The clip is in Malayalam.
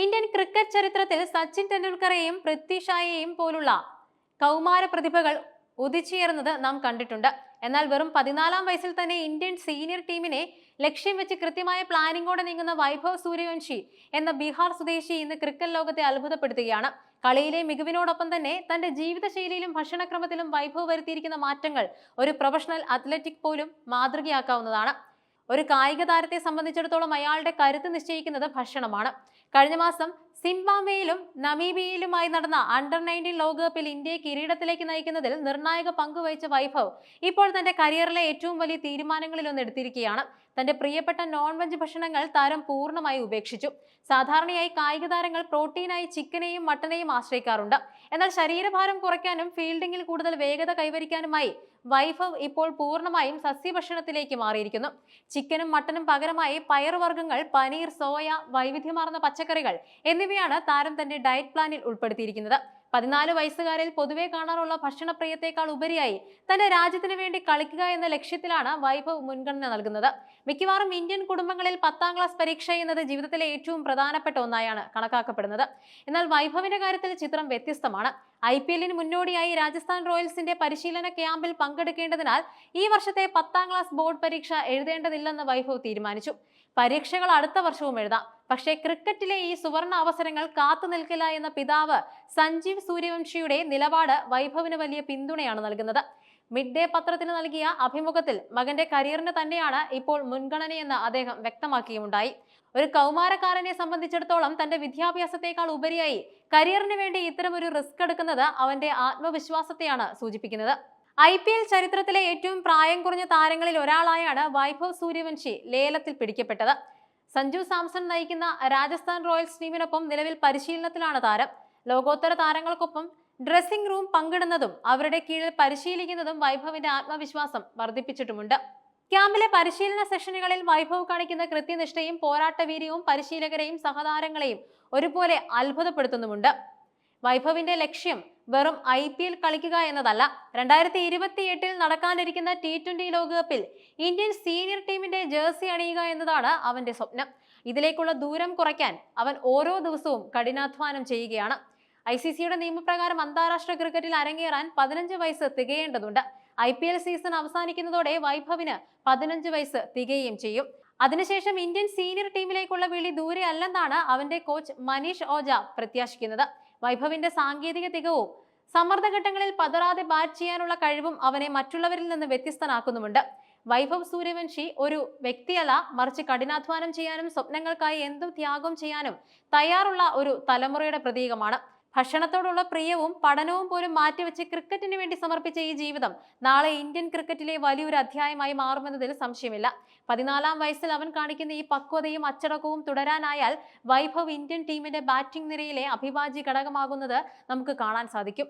ഇന്ത്യൻ ക്രിക്കറ്റ് ചരിത്രത്തിൽ സച്ചിൻ ടെണ്ടുൽക്കറെയും പൃഥ്വി ഷായെയും പോലുള്ള കൗമാര പ്രതിഭകൾ ഉദിച്ചുയർന്നത് നാം കണ്ടിട്ടുണ്ട്. എന്നാൽ വെറും പതിനാലാം വയസ്സിൽ തന്നെ ഇന്ത്യൻ സീനിയർ ടീമിനെ ലക്ഷ്യം വെച്ച് കൃത്യമായ പ്ലാനിങ്ങോടെ നീങ്ങുന്ന വൈഭവ് സൂര്യവംശി എന്ന ബീഹാർ സ്വദേശി ഇന്ന് ക്രിക്കറ്റ് ലോകത്തെ അത്ഭുതപ്പെടുത്തുകയാണ്. കളിയിലെ മികവിനോടൊപ്പം തന്നെ തന്റെ ജീവിതശൈലിയിലും ഭക്ഷണക്രമത്തിലും വൈഭവ് വരുത്തിയിരിക്കുന്ന മാറ്റങ്ങൾ ഒരു പ്രൊഫഷണൽ അത്ലറ്റിക് പോലും മാതൃകയാക്കാവുന്നതാണ്. ഒരു കായിക താരത്തെ സംബന്ധിച്ചിടത്തോളം അയാളുടെ കരുത്ത് നിശ്ചയിക്കുന്നത് ഭക്ഷണമാണ്. കഴിഞ്ഞ മാസം സിംബാബ്വേയിലും നമീബിയയിലുമായി നടന്ന അണ്ടർ നയന്റീൻ ലോകകപ്പിൽ ഇന്ത്യയെ കിരീടത്തിലേക്ക് നയിക്കുന്നതിൽ നിർണായക പങ്കുവഹിച്ച വൈഭവ് ഇപ്പോൾ തന്റെ കരിയറിലെ ഏറ്റവും വലിയ തീരുമാനങ്ങളിലൊന്ന് എടുത്തിരിക്കുകയാണ്. തന്റെ പ്രിയപ്പെട്ട നോൺ വെജ് ഭക്ഷണങ്ങൾ താരം പൂർണമായി ഉപേക്ഷിച്ചു. സാധാരണയായി കായിക താരങ്ങൾ പ്രോട്ടീനായി ചിക്കനെയും മട്ടനെയും ആശ്രയിക്കാറുണ്ട്. എന്നാൽ ശരീരഭാരം കുറയ്ക്കാനും ഫീൽഡിംഗിൽ കൂടുതൽ വേഗത കൈവരിക്കാനുമായി വൈഭവ് ഇപ്പോൾ പൂർണമായും സസ്യഭക്ഷണത്തിലേക്ക് മാറിയിരിക്കുന്നു. ചിക്കനും മട്ടനും പകരമായി പയർവർഗങ്ങൾ പനീർ സോയ വൈവിധ്യമാർന്ന പച്ചക്കറികൾ എന്നിവയാണ് താരം തന്റെ ഡയറ്റ് പ്ലാനിൽ ഉൾപ്പെടുത്തിയിരിക്കുന്നത്. പതിനാല് വയസ്സുകാരിൽ പൊതുവെ കാണാറുള്ള ഭക്ഷണപ്രിയത്തെക്കാൾ ഉപരിയായി തന്റെ രാജ്യത്തിന് വേണ്ടി കളിക്കുക എന്ന ലക്ഷ്യത്തിലാണ് വൈഭവ് മുൻഗണന നൽകുന്നത്. മിക്കവാറും ഇന്ത്യൻ കുടുംബങ്ങളിൽ പത്താം ക്ലാസ് പരീക്ഷ എന്നത് ജീവിതത്തിലെ ഏറ്റവും പ്രധാനപ്പെട്ട ഒന്നായാണ് കണക്കാക്കപ്പെടുന്നത്. എന്നാൽ വൈഭവിന്റെ കാര്യത്തിൽ ചിത്രം വ്യത്യസ്തമാണ്. ഐ പി എല്ലിന് മുന്നോടിയായി രാജസ്ഥാൻ റോയൽസിന്റെ പരിശീലന ക്യാമ്പിൽ പങ്കെടുക്കേണ്ടതിനാൽ ഈ വർഷത്തെ പത്താം ക്ലാസ് ബോർഡ് പരീക്ഷ എഴുതേണ്ടതില്ലെന്ന് വൈഭവ് തീരുമാനിച്ചു. പരീക്ഷകൾ അടുത്ത വർഷവും എഴുതാം. പക്ഷേ ക്രിക്കറ്റിലെ ഈ സുവർണ അവസരങ്ങൾ കാത്തു നിൽക്കില്ല എന്ന പിതാവ് സഞ്ജീവ് സൂര്യവംശിയുടെ നിലപാട് വൈഭവിന് വലിയ പിന്തുണയാണ് നൽകുന്നത്. മിഡ് ഡേ പത്രത്തിന് നൽകിയ അഭിമുഖത്തിൽ മകന്റെ കരിയറിന് തന്നെയാണ് ഇപ്പോൾ മുൻഗണനയെന്ന് അദ്ദേഹം വ്യക്തമാക്കിയുമുണ്ടായി. ഒരു കൗമാരക്കാരനെ സംബന്ധിച്ചിടത്തോളം തന്റെ വിദ്യാഭ്യാസത്തെക്കാൾ ഉപരിയായി കരിയറിന് വേണ്ടി ഇത്തരം ഒരു റിസ്ക് എടുക്കുന്നത് അവന്റെ ആത്മവിശ്വാസത്തെയാണ് സൂചിപ്പിക്കുന്നത്. ഐ പി എൽ ചരിത്രത്തിലെ ഏറ്റവും പ്രായം കുറഞ്ഞ താരങ്ങളിൽ ഒരാളായാണ് വൈഭവ് സൂര്യവംശി ലേലത്തിൽ പിടിക്കപ്പെട്ടത്. സഞ്ജു സാംസൺ നയിക്കുന്ന രാജസ്ഥാൻ റോയൽസ് ടീമിനൊപ്പം നിലവിൽ പരിശീലനത്തിലാണ് താരം. ലോകോത്തര താരങ്ങൾക്കൊപ്പം ഡ്രസ്സിംഗ് റൂം പങ്കിടുന്നതും അവരുടെ കീഴിൽ പരിശീലിക്കുന്നതും വൈഭവിന്റെ ആത്മവിശ്വാസം വർദ്ധിപ്പിച്ചിട്ടുമുണ്ട്. ക്യാമ്പിലെ പരിശീലന സെഷനുകളിൽ വൈഭവ് കാണിക്കുന്ന കൃത്യനിഷ്ഠയും പോരാട്ടവീര്യവും പരിശീലകരെയും സഹതാരങ്ങളെയും ഒരുപോലെ അത്ഭുതപ്പെടുത്തുന്നുമുണ്ട്. വൈഭവിന്റെ ലക്ഷ്യം വെറും ഐ പി എൽ കളിക്കുക എന്നതല്ല. രണ്ടായിരത്തി ഇരുപത്തി എട്ടിൽ നടക്കാനിരിക്കുന്ന ടി ട്വന്റി ലോകകപ്പിൽ ഇന്ത്യൻ സീനിയർ ടീമിന്റെ ജേഴ്സി അണിയുക എന്നതാണ് അവന്റെ സ്വപ്നം. ഇതിലേക്കുള്ള ദൂരം കുറയ്ക്കാൻ അവൻ ഓരോ ദിവസവും കഠിനാധ്വാനം ചെയ്യുകയാണ്. ഐ സി സിയുടെ നിയമപ്രകാരം അന്താരാഷ്ട്ര ക്രിക്കറ്റിൽ അരങ്ങേറാൻ പതിനഞ്ച് വയസ്സ് തികയേണ്ടതുണ്ട്. ഐ പി എൽ സീസൺ അവസാനിക്കുന്നതോടെ വൈഭവിന് പതിനഞ്ച് വയസ്സ് തികയുകയും ചെയ്യും. അതിനുശേഷം ഇന്ത്യൻ സീനിയർ ടീമിലേക്കുള്ള വിളി ദൂരെ അല്ലെന്നാണ് അവന്റെ കോച്ച് മനീഷ് ഓജ പ്രത്യാശിക്കുന്നത്. വൈഭവിന്റെ സാങ്കേതിക തികവും സമ്മർദ്ദഘട്ടങ്ങളിൽ പതറാതെ ബാറ്റ് ചെയ്യാനുള്ള കഴിവും അവനെ മറ്റുള്ളവരിൽ നിന്ന് വ്യത്യസ്തനാക്കുന്നുമുണ്ട്. വൈഭവ് സൂര്യവംശി ഒരു വ്യക്തിയല്ല. മറിച്ച് കഠിനാധ്വാനം ചെയ്യാനും സ്വപ്നങ്ങൾക്കായി എന്തും ത്യാഗം ചെയ്യാനും തയ്യാറുള്ള ഒരു തലമുറയുടെ പ്രതീകമാണ്. ഭക്ഷണത്തോടുള്ള പ്രിയവും പഠനവും പോലും മാറ്റിവെച്ച് ക്രിക്കറ്റിന് വേണ്ടി സമർപ്പിച്ച ഈ ജീവിതം നാളെ ഇന്ത്യൻ ക്രിക്കറ്റിലെ വലിയൊരു അധ്യായമായി മാറുമെന്നതിൽ സംശയമില്ല. പതിനാലാം വയസ്സിൽ അവൻ കാണിക്കുന്ന ഈ പക്വതയും അച്ചടക്കവും തുടരാനായാൽ വൈഭവ് ഇന്ത്യൻ ടീമിന്റെ ബാറ്റിംഗ് നിരയിലെ അഭിവാജ്യ ഘടകമാകുന്നത് നമുക്ക് കാണാൻ സാധിക്കും.